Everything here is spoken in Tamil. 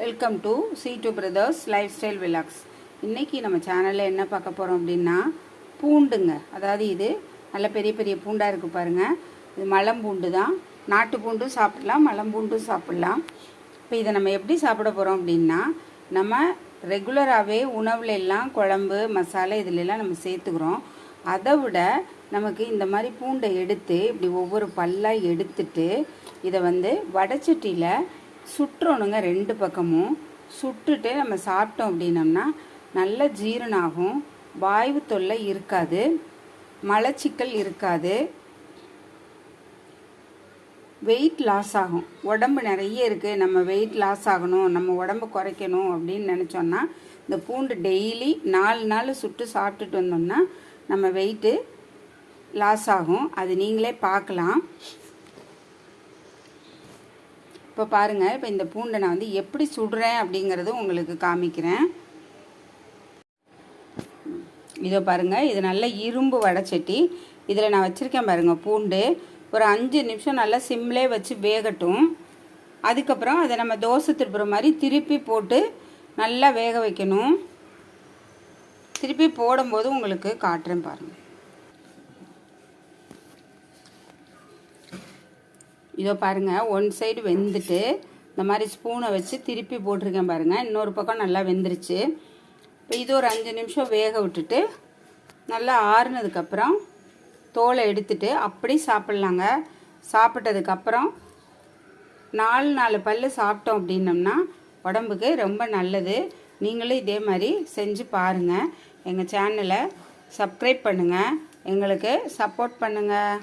Welcome to C two brothers lifestyle vlogs இன்றைக்கி நம்ம சேனலில் என்ன பார்க்க போகிறோம் அப்படின்னா பூண்டுங்க. அதாவது இது நல்ல பெரிய பெரிய பூண்டாக இருக்குது பாருங்கள் இது மலம்பூண்டு தான். நாட்டு பூண்டும் சாப்பிடலாம் மலம்பூண்டும் சாப்பிடலாம். இப்போ இதை நம்ம எப்படி சாப்பிட போகிறோம் அப்படின்னா நம்ம ரெகுலராகவே உணவுல எல்லாம் குழம்பு மசாலா இதிலெல்லாம் நம்ம சேர்த்துக்கிறோம். அதை விட நமக்கு இந்த மாதிரி பூண்டை எடுத்து இப்படி ஒவ்வொரு பல்லாக எடுத்துட்டு இதை வந்து வடச்சட்டியில் சுட்டுறணுங்க ரெண்டு பக்கமும். சுட்டுட்டு நம்ம சாப்பிட்டோம் அப்படின்னம்னா நல்ல ஜீரணம் ஆகும் வாய்வு தொல்லை இருக்காது. மலச்சிக்கல் இருக்காது. வெயிட் லாஸ் ஆகும். உடம்பு நிறைய இருக்குது நம்ம வெயிட் லாஸ் ஆகணும். நம்ம உடம்பு குறைக்கணும் அப்படின்னு நினச்சோன்னா இந்த பூண்டு டெய்லி நாலு நாள் சுட்டு சாப்பிட்டுட்டு வந்தோம்னா நம்ம வெயிட்டு லாஸ் ஆகும். அது நீங்களே பார்க்கலாம். இப்போ பாருங்கள் இப்போ இந்த பூண்டை நான் வந்து எப்படி சுடுறேன் அப்படிங்கிறதும் உங்களுக்கு காமிக்கிறேன். இதோ பாருங்கள் இது நல்ல இரும்பு வடைச்சட்டி இதில் நான் வச்சுருக்கேன் பாருங்கள் பூண்டு. ஒரு அஞ்சு நிமிஷம் நல்லா சிம்லே வச்சு வேகட்டும். அதுக்கப்புறம் அதை நம்ம தோசை திருப்புற மாதிரி திருப்பி போட்டு நல்லா வேக வைக்கணும். திருப்பி போடும்போது உங்களுக்கு காட்டுறேன் பாருங்கள் இதோ பாருங்கள் ஒன் சைடு வெந்துட்டு இந்த மாதிரி ஸ்பூனை வச்சு திருப்பி போட்டிருக்கேன் பாருங்கள் இன்னொரு பக்கம் நல்லா வெந்துருச்சு. இப்போ இது ஒரு அஞ்சு நிமிஷம் வேக விட்டுட்டு நல்லா ஆறுனதுக்கப்புறம் தோலை எடுத்துட்டு அப்படி சாப்பிட்லாங்க. சாப்பிட்டதுக்கப்புறம் நாலு நாலு பல் சாப்பிட்டோம் அப்படின்னம்னா உடம்புக்கு ரொம்ப நல்லது. நீங்களும் இதே மாதிரி செஞ்சு பாருங்கள் எங்கள் சேனலை சப்ஸ்கிரைப் பண்ணுங்கள் எங்களுக்கு சப்போர்ட் பண்ணுங்கள்